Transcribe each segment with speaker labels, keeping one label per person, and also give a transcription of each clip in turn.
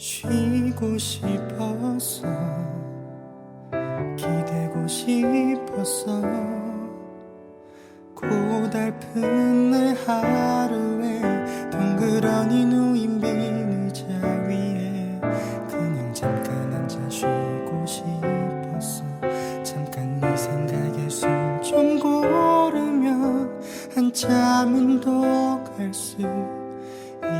Speaker 1: 쉬고 싶었어 기대고 싶었어 고달픈 내 하루에 덩그러니 누인 빈 의자 위에 그냥 잠깐 앉아 쉬고 싶었어 잠깐 네 생각에 숨 좀 고르면 한참은 더 갈 수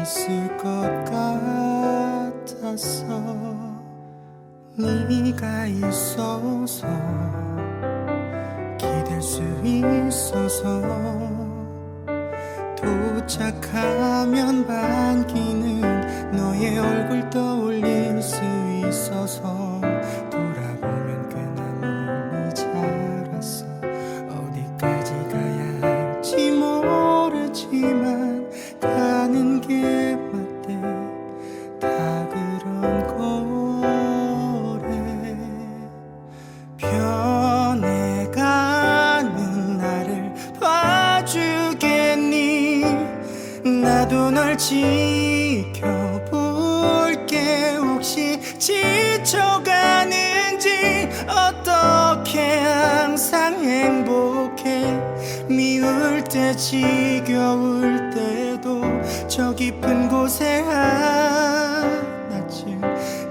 Speaker 1: 있을 것 같 았어 네가 있어서 기댈 수 있어서 도착하면 반기는 너의 얼굴 떠올릴 수 있어서 나도 널 지켜볼게. 혹시 지쳐가는지 어떻게 항상 행복해? 미울 때 지겨울 때도 저 깊은 곳에 하나쯤.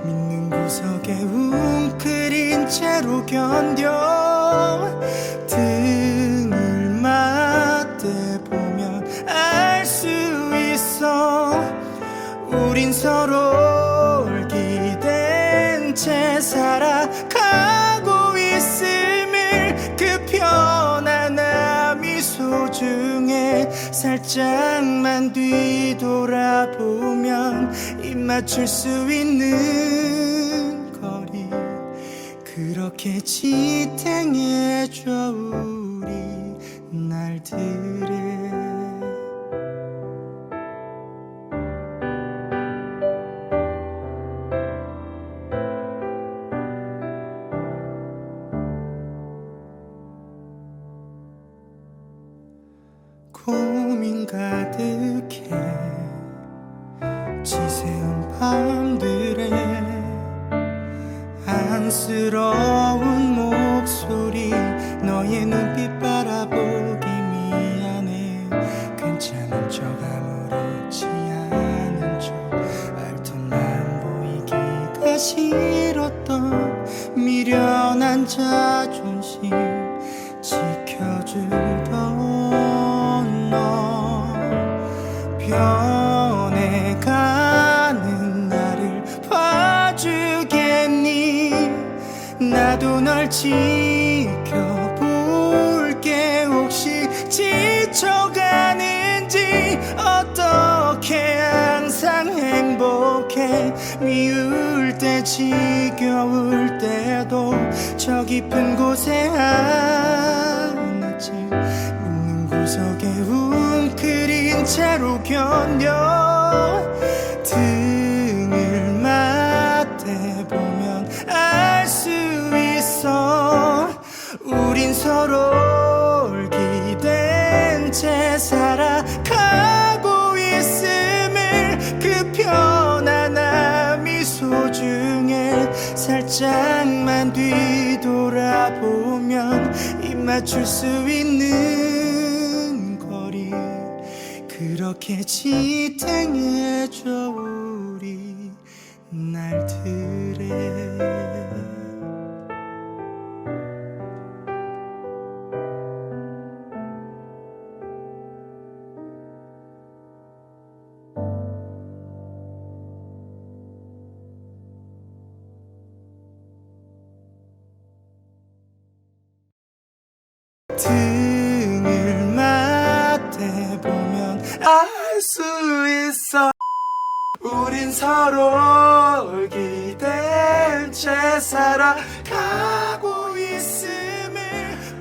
Speaker 1: 믿는 구석에 웅크린 채로 견뎌 살아가고 있음을 그 편안함이 소중해. 살짝만 뒤돌아보면 입 맞출 수 있는 거리. 그렇게 지탱해줘 가득해 지새운 밤들에 안쓰러운 목소리 너의 눈빛 바라보기 미안해. 괜찮은 척 아무렇지 않은 척 알통만 보이기가 싫었던 미련한 자존심 변해가는 나를 봐주겠니? 나도 널 지켜볼게. 혹시 지쳐가는지 어떻게 항상 행복해? 미울 때 지겨울 때도 저 깊은 곳에 하 채로 견뎌. 등을 맞대보면 알 수 있어. 우린 서로를 기댄 채 살아가고 있음을 그 편안함이 소중해. 살짝만 뒤돌아보면 입 맞출 수 있는 그렇게 지탱해줘 우리 날들에. 등 수 있어. 우린 서로 기댄 채 살아가고 있어